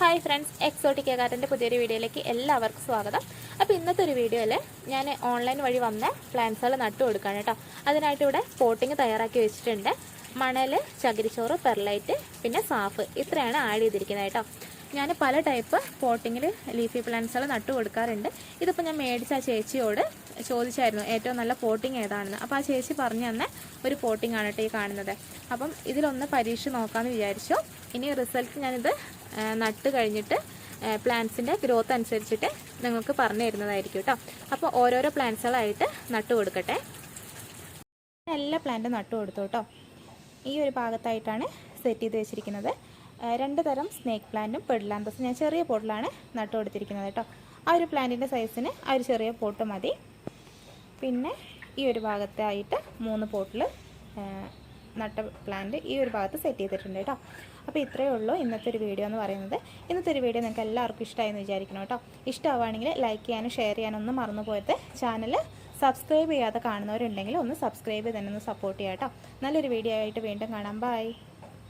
Hi friends exotic ഗാർഡന്റെ പുതിയൊരു വീഡിയോയിലേക്ക് എല്ലാവർക്കും സ്വാഗതം. അപ്പോൾ ഇന്നത്തെ ഒരു വീഡിയോയിൽ ഞാൻ ഓൺലൈൻ വഴി വന്ന പ്ലാന്റ്സുകൾ നട്ടു കൊടുക്കുകയാണ് കേട്ടോ. അതിനായിട്ട് ഇവിടെ പോട്ടിങ് തയ്യാറാക്കി വെച്ചിട്ടുണ്ട്. മണൽ ചകിരിച്ചോറ് പെർലൈറ്റ് പിന്നെ സാഫ് ഇത്രയാണ് ആഡ് ചെയ്തിരിക്കുന്നത് കേട്ടോ. ഞാൻ പല ടൈപ്പ് പോട്ടിങ്ങിൽ ലീഫി പ്ലാന്റ്സുകൾ നട്ടു കൊടുക്കാറുണ്ട്. ഇതിപ്പോൾ ഞാൻ മേടിച്ച ചേച്ചിയോട് ചോദിച്ചായിരുന്നു ഏറ്റവും നല്ല പോട്ടിങ് ഏതാണെന്ന്? അപ്പോൾ ആ ചേച്ചി പറഞ്ഞു തന്നെ ഒരു പോട്ടിംഗ് ആണ് കേട്ടോ ഈ കാണുന്നത്. അപ്പം ഇതിലൊന്ന് പരീക്ഷ നോക്കാമെന്ന് വിചാരിച്ചു. ഇനി റിസൾട്ട് ഞാനിത് നട്ട് കഴിഞ്ഞിട്ട് പ്ലാന്റ്സിന്റെ ഗ്രോത്ത് അനുസരിച്ചിട്ട് നിങ്ങൾക്ക് പറഞ്ഞു തരുന്നതായിരിക്കും കേട്ടോ അപ്പോൾ ഓരോരോ പ്ലാന്റ്സുകളായിട്ട് നട്ടു കൊടുക്കട്ടെ. എല്ലാ പ്ലാന്റും നട്ടു കൊടുത്തു കേട്ടോ ഈ ഒരു ഭാഗത്തായിട്ടാണ് സെറ്റ് ചെയ്ത് വെച്ചിരിക്കുന്നത്. രണ്ട് തരം സ്നേക്ക് പ്ലാന്റും പെഡ്ലാന്തസും. ഞാൻ ചെറിയ പോട്ടിലാണ് നട്ടു കൊടുത്തിരിക്കുന്നത് കേട്ടോ ആ ഒരു പ്ലാന്റിന്റെ സൈസിന് ആ ഒരു ചെറിയ പോട്ട് മതി. പിന്നെ ഈ ഒരു ഭാഗത്തായിട്ട് മൂന്ന് പോട്ടിൽ നട്ട പ്ലാന്റ് ഈ ഒരു ഭാഗത്ത് സെറ്റ് ചെയ്തിട്ടുണ്ട് കേട്ടോ. അപ്പോൾ ഇത്രയേ ഉള്ളൂ ഇന്നത്തെ ഒരു വീഡിയോ എന്ന് പറയുന്നത്. ഇന്നത്തെ ഒരു വീഡിയോ നിങ്ങൾക്ക് എല്ലാവർക്കും ഇഷ്ടമായെന്ന് വിചാരിക്കണം കേട്ടോ. ഇഷ്ടമാവുകയാണെങ്കിൽ ലൈക്ക് ചെയ്യാനും ഷെയർ ചെയ്യാനും ഒന്നും മറന്നു പോയത് ചാനൽ സബ്സ്ക്രൈബ് ചെയ്യാതെ കാണുന്നവരുണ്ടെങ്കിൽ ഒന്ന് സബ്സ്ക്രൈബ് തന്നെ ഒന്ന് സപ്പോർട്ട് ചെയ്യാം കേട്ടോ. നല്ലൊരു വീഡിയോ ആയിട്ട് വീണ്ടും കാണാം. ബൈ